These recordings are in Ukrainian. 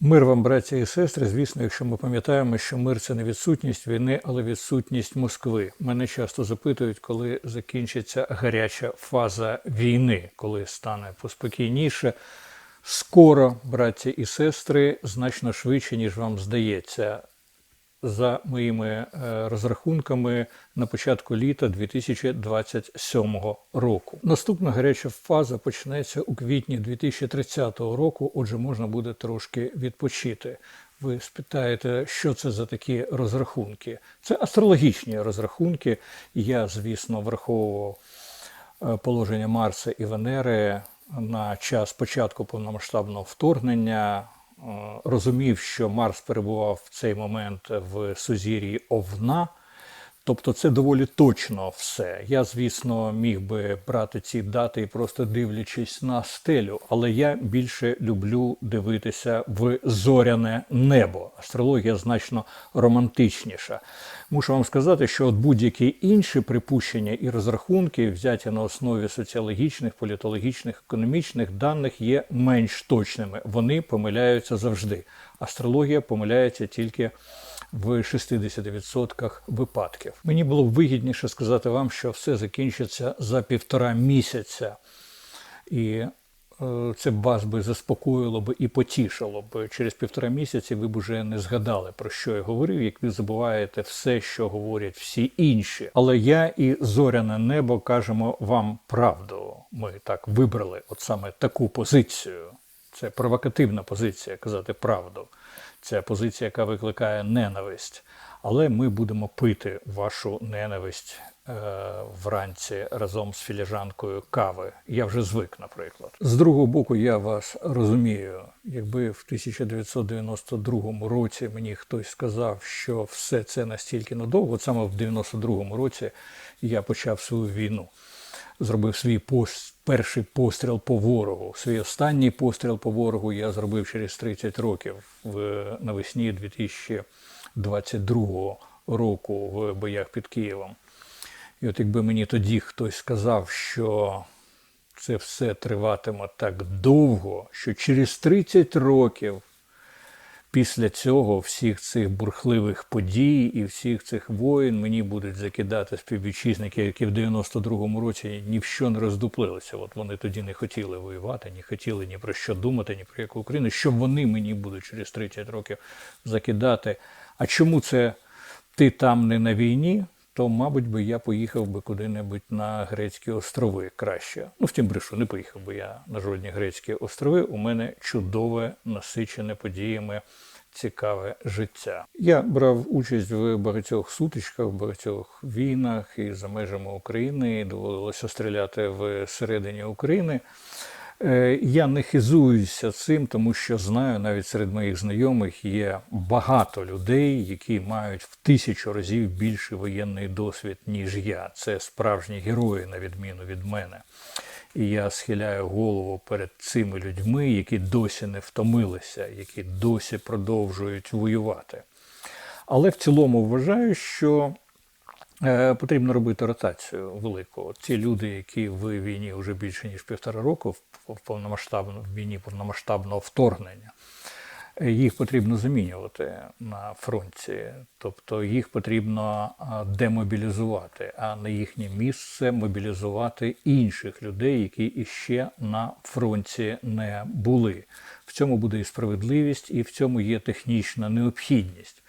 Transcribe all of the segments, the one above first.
Мир вам, браття і сестри. Звісно, якщо ми пам'ятаємо, що мир це не відсутність війни, але відсутність Москви. Мене часто запитують, коли закінчиться гаряча фаза війни, коли стане поспокійніше. Скоро, браття і сестри, значно швидше, ніж вам здається. За моїми е, розрахунками на початку літа 2027 року. Наступна гаряча фаза почнеться у квітні 2030 року. Отже, можна буде трошки відпочити. Ви спитаєте, що це за такі розрахунки? Це астрологічні розрахунки. Я, звісно, враховував е, положення Марса і Венери на час початку повномасштабного вторгнення. Розумів, що Марс перебував в цей момент в сузір'ї Овна. Тобто це доволі точно все. Я, звісно, міг би брати ці дати просто дивлячись на стелю, але я більше люблю дивитися в зоряне небо. Астрологія значно романтичніша. Мушу вам сказати, що от будь-які інші припущення і розрахунки, взяті на основі соціологічних, політологічних, економічних даних, є менш точними. Вони помиляються завжди. Астрологія помиляється тільки в 60% випадків. Мені було б вигідніше сказати вам, що все закінчиться за півтора місяця. І е, це вас би заспокоїло б і потішило б. Через півтора місяці ви б уже не згадали, про що я говорив, як ви забуваєте все, що говорять всі інші. Але я і зоряне небо кажемо вам правду. Ми так вибрали от саме таку позицію. Це провокативна позиція казати правду. Це позиція, яка викликає ненависть. Але ми будемо пити вашу ненависть е, вранці разом з філіжанкою кави. Я вже звик, наприклад. З другого боку, я вас розумію. Якби в 1992 році мені хтось сказав, що все це настільки надовго, саме в 92 році я почав свою війну зробив свій пост, перший постріл по ворогу. Свій останній постріл по ворогу я зробив через 30 років в навесні 2022 року в боях під Києвом. І от якби мені тоді хтось сказав, що це все триватиме так довго, що через 30 років після цього всіх цих бурхливих подій і всіх цих воїн мені будуть закидати співвітчизники, які в 92-му році ні в що не роздуплилися. От вони тоді не хотіли воювати, не хотіли ні про що думати, ні про яку Україну, що вони мені будуть через 30 років закидати. А чому це ти там не на війні? То, мабуть, би я поїхав би куди-небудь на Грецькі острови краще. Ну, втім, брешу, не поїхав би я на жодні грецькі острови. У мене чудове, насичене подіями цікаве життя. Я брав участь в багатьох сутичках, багатьох війнах і за межами України. Доводилося стріляти всередині України. Е, Я не хизуюся цим, тому що знаю, навіть серед моїх знайомих є багато людей, які мають в тисячу разів більший воєнний досвід, ніж я. Це справжні герої, на відміну від мене. І я схиляю голову перед цими людьми, які досі не втомилися, які досі продовжують воювати. Але в цілому вважаю, що потрібно робити ротацію велику. Ті люди, які в війні вже більше ніж півтора року, в повномасштабно війні повномасштабного вторгнення, е, їх потрібно замінювати на фронті, тобто їх потрібно демобілізувати, а на їхнє місце мобілізувати інших людей, які іще на фронті не були. В цьому буде і справедливість, і в цьому є технічна необхідність.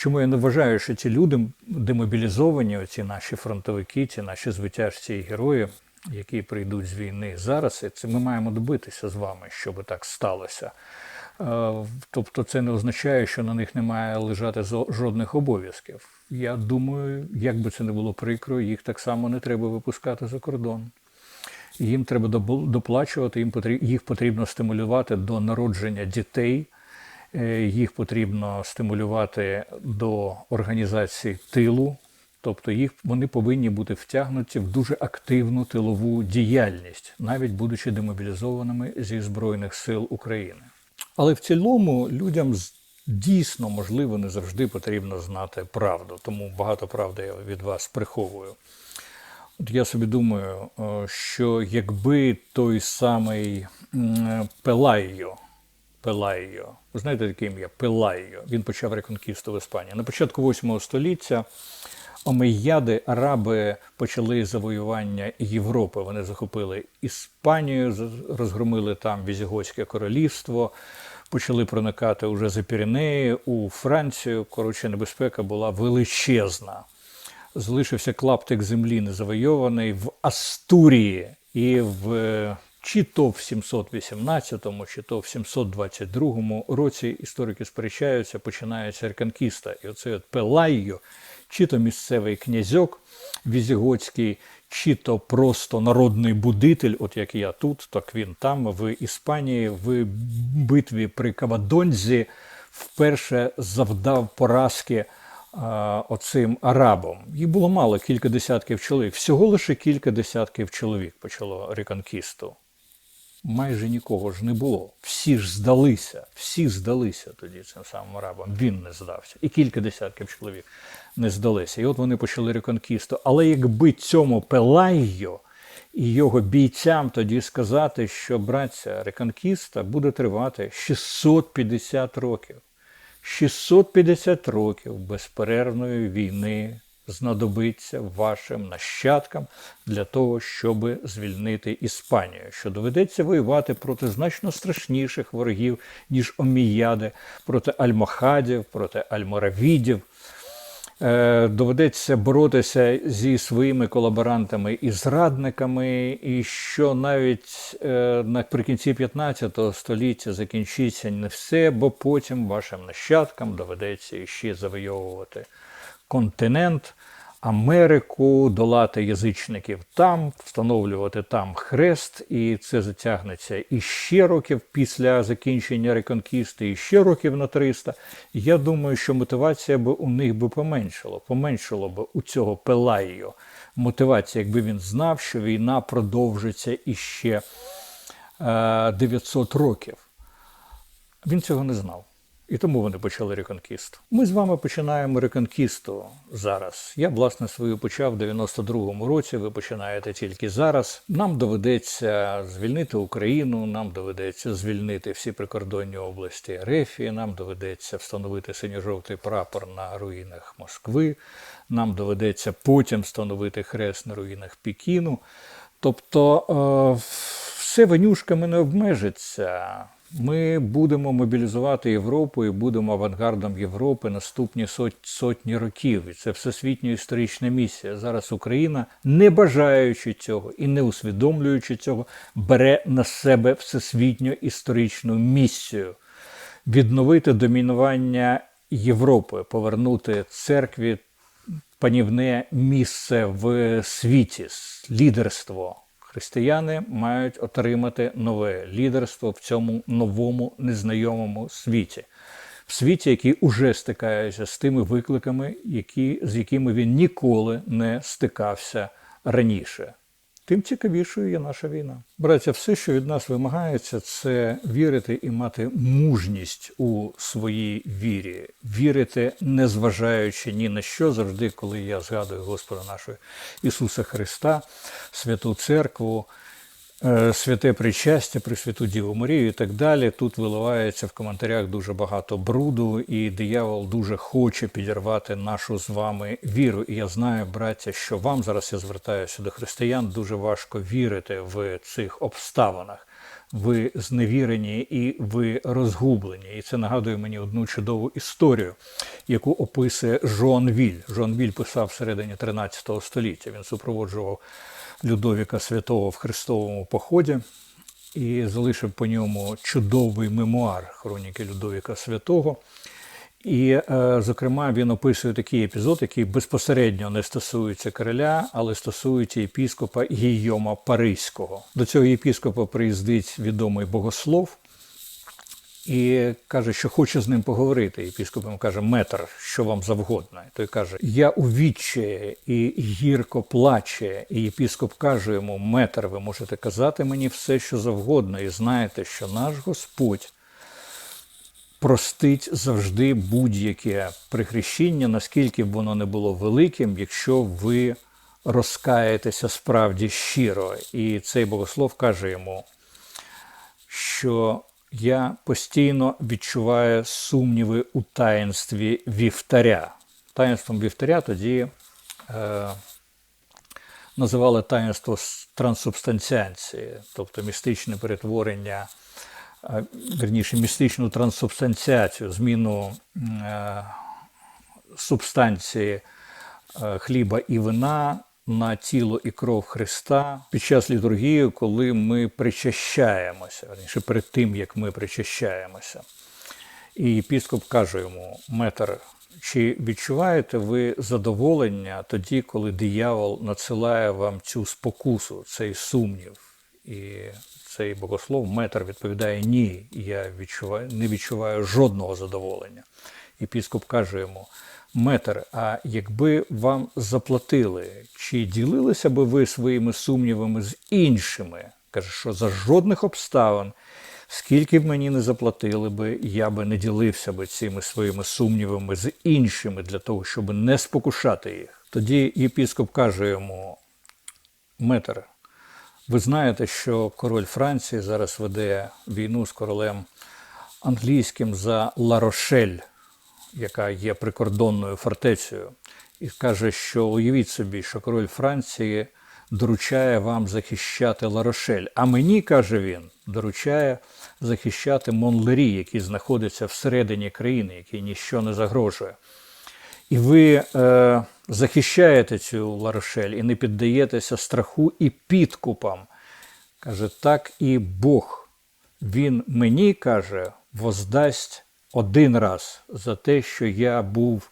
Чому я не вважаю, що ці люди демобілізовані, оці наші фронтовики, ці наші звитяжці і герої, які прийдуть з війни зараз, і це ми маємо добитися з вами, щоб так сталося. Е, Тобто це не означає, що на них не має лежати жодних обов'язків. Я думаю, як би це не було прикро, їх так само не треба випускати за кордон. Їм треба доплачувати, їм потрібно, їх потрібно стимулювати до народження дітей, їх потрібно стимулювати до організації тилу, тобто їх вони повинні бути втягнуті в дуже активну тилову діяльність, навіть будучи демобілізованими зі Збройних сил України. Але в цілому людям дійсно можливо не завжди потрібно знати правду, тому багато правди я від вас приховую. От я собі думаю, е, що якби той самий Пелайо Пелайо. Знаєте таке ім'я? Пелайо. Він почав реконкісту в Іспанії. На початку 8 століття омейяди, араби почали завоювання Європи. Вони захопили Іспанію, розгромили там Візіготське королівство, почали проникати уже за Піренеї у Францію. Коротше, небезпека була величезна. Залишився клаптик землі незавойований в Астурії і в чи то в 718, чи то в 722 році історики сперечаються, починається реконкіста. І оцей от Пелайо, чи то місцевий князьок візіготський, чи то просто народний будитель, от як я тут, так він там, в Іспанії, в битві при Кавадонзі вперше завдав поразки оцим арабам. Їх було мало, кілька десятків чоловік. Всього лише кілька десятків чоловік почало реконкісту. Майже нікого ж не було. Всі ж здалися, всі здалися тоді цим самим арабам. Він не здався. І кілька десятків чоловік не здалися. І от вони почали реконкісту. Але якби цьому Пелайо і його бійцям тоді сказати, що братця реконкіста буде тривати 650 років. 650 років безперервної війни знадобиться вашим нащадкам для того, щоб звільнити Іспанію, що доведеться воювати проти значно страшніших ворогів, ніж оміяди, проти альмохадів, проти альморавідів. Е, доведеться боротися зі своїми колаборантами і зрадниками, і що навіть е, наприкінці 15 століття закінчиться не все, бо потім вашим нащадкам доведеться ще завойовувати континент, Америку, долати язичників там, встановлювати там хрест, і це затягнеться іще років після закінчення реконкісти, і ще років на 300. Я думаю, що мотивація би у них би поменшала. Поменшало би у цього Пелайо мотивація, якби він знав, що війна продовжиться іще е, 900 років. Він цього не знав. І тому вони почали реконкісту. Ми з вами починаємо реконкісту зараз. Я, власне, свою почав в 92-му році. Ви починаєте тільки зараз. Нам доведеться звільнити Україну, нам доведеться звільнити всі прикордонні області Рефії, нам доведеться встановити синьо-жовтий прапор на руїнах Москви. Нам доведеться потім встановити хрест на руїнах Пекіну. Тобто е, все винюшками не обмежиться. Ми будемо мобілізувати Європу і будемо авангардом Європи наступні сот, сотні років. І це всесвітня історична місія. Зараз Україна, не бажаючи цього і не усвідомлюючи цього, бере на себе всесвітню історичну місію відновити домінування Європи, повернути церкві панівне місце в світі, лідерство. Християни мають отримати нове лідерство в цьому новому незнайомому світі, в світі, який уже стикається з тими викликами, які, з якими він ніколи не стикався раніше. Тим цікавішою є наша війна. Браття, все, що від нас вимагається, це вірити і мати мужність у своїй вірі, вірити, незважаючи ні на що, завжди, коли я згадую Господа нашого Ісуса Христа, Святу Церкву, святе причастя, Пресвяту Діву Марію і так далі. Тут виливається в коментарях дуже багато бруду, і диявол дуже хоче підірвати нашу з вами віру. І я знаю, браття, що вам зараз я звертаюся до християн, дуже важко вірити в цих обставинах. Ви зневірені і ви розгублені. І це нагадує мені одну чудову історію, яку описує Жон Віль. Жон Віль писав всередині 13 століття. Він супроводжував Людовіка Святого в Христовому поході і залишив по ньому чудовий мемуар хроніки Людовіка Святого. І, е, зокрема, він описує такий епізод, який безпосередньо не стосується короля, але стосується єпіскопа Гійома Паризького. До цього єпіскопа приїздить відомий богослов і каже, що хоче з ним поговорити. Єпіскоп йому каже, метр, що вам завгодно. Той каже: Я у відчаї і гірко плаче. І єпіскоп каже йому: метр, ви можете казати мені все, що завгодно, і знаєте, що наш Господь простить завжди будь-яке прихрещення, наскільки б воно не було великим, якщо ви розкаєтеся справді щиро. І цей богослов каже йому, що я постійно відчуваю сумніви у таїнстві вівтаря. Таїнством вівтаря тоді е, називали таїнство трансубстанціації, тобто містичне перетворення, е, верніше, містичну трансубстанціацію, зміну е, субстанції е, хліба і вина на тіло і кров Христа під час літургії, коли ми причащаємося, верніше перед тим, як ми причащаємося. І єпіскоп каже йому, метр, чи відчуваєте ви задоволення тоді, коли диявол надсилає вам цю спокусу, цей сумнів? І цей богослов метр відповідає ні, я відчуваю, не відчуваю жодного задоволення. Єпіскоп каже йому: Метр, а якби вам заплатили, чи ділилися би ви своїми сумнівами з іншими? Каже, що за жодних обставин, скільки б мені не заплатили би, я би не ділився би цими своїми сумнівами з іншими для того, щоб не спокушати їх. Тоді єпіскоп каже йому: Метр, ви знаєте, що король Франції зараз веде війну з королем англійським за Ларошель, яка є прикордонною фортецею, і каже, що уявіть собі, що король Франції доручає вам захищати Ларошель. А мені, каже він, доручає захищати Монлері, який знаходиться всередині країни, який ніщо не загрожує. І ви е, захищаєте цю Ларошель і не піддаєтеся страху і підкупам. Каже, так і Бог. Він мені каже, воздасть один раз за те, що я був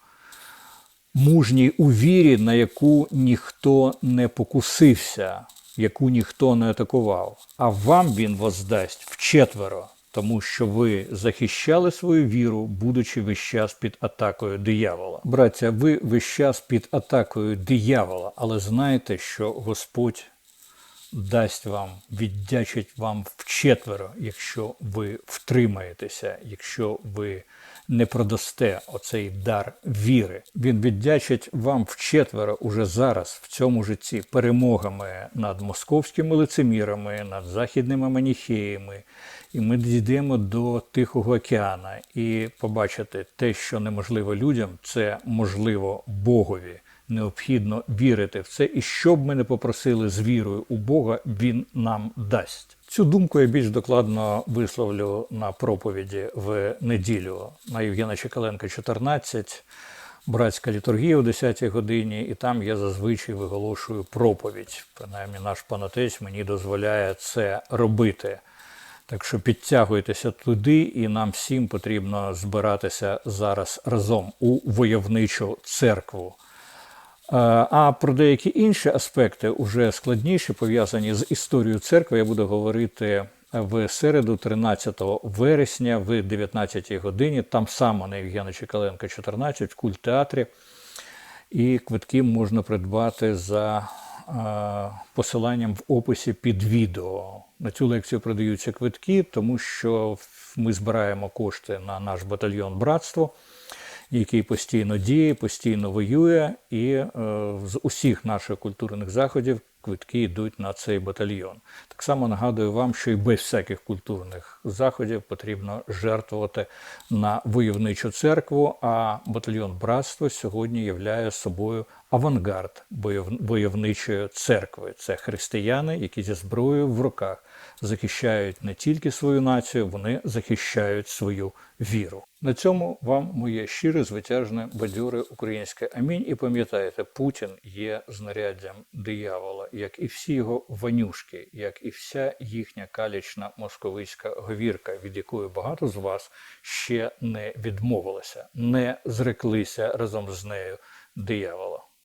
мужній у вірі, на яку ніхто не покусився, яку ніхто не атакував. А вам він воздасть вчетверо, тому що ви захищали свою віру, будучи весь час під атакою диявола. Браття, ви весь час під атакою диявола, але знайте, що Господь дасть вам, віддячить вам вчетверо, якщо ви втримаєтеся, якщо ви не продасте оцей дар віри. Він віддячить вам вчетверо уже зараз, в цьому житті, перемогами над московськими лицемірами, над західними маніхеями. І ми дійдемо до Тихого океана і побачите те, що неможливо людям, це можливо Богові необхідно вірити в це, і що б ми не попросили з вірою у Бога, Він нам дасть. Цю думку я більш докладно висловлю на проповіді в неділю на Євгена Чекаленка, 14, братська літургія о 10 годині, і там я зазвичай виголошую проповідь. Принаймні, наш панотець мені дозволяє це робити. Так що підтягуйтеся туди, і нам всім потрібно збиратися зараз разом у войовничу церкву. Е, А про деякі інші аспекти, уже складніші, пов'язані з історією церкви, я буду говорити в середу, 13 вересня, в 19 годині, там само на Євгена Чекаленка, 14, в культтеатрі. І квитки можна придбати за е, посиланням в описі під відео. На цю лекцію продаються квитки, тому що ми збираємо кошти на наш батальйон братство який постійно діє, постійно воює, і е, з усіх наших культурних заходів квитки йдуть на цей батальйон. Так само нагадую вам, що і без всяких культурних заходів потрібно жертвувати на войовничу церкву. А батальйон братства сьогодні являє собою авангард войовничої церкви. Це християни, які зі зброєю в руках захищають не тільки свою націю, вони захищають свою віру. На цьому вам моє щире, звитяжне, бадьоре українське амінь. І пам'ятайте, Путін є знаряддям диявола, як і всі його ванюшки, як і вся їхня калічна московицька говірка, від якої багато з вас ще не відмовилися, не зреклися разом з нею диявола.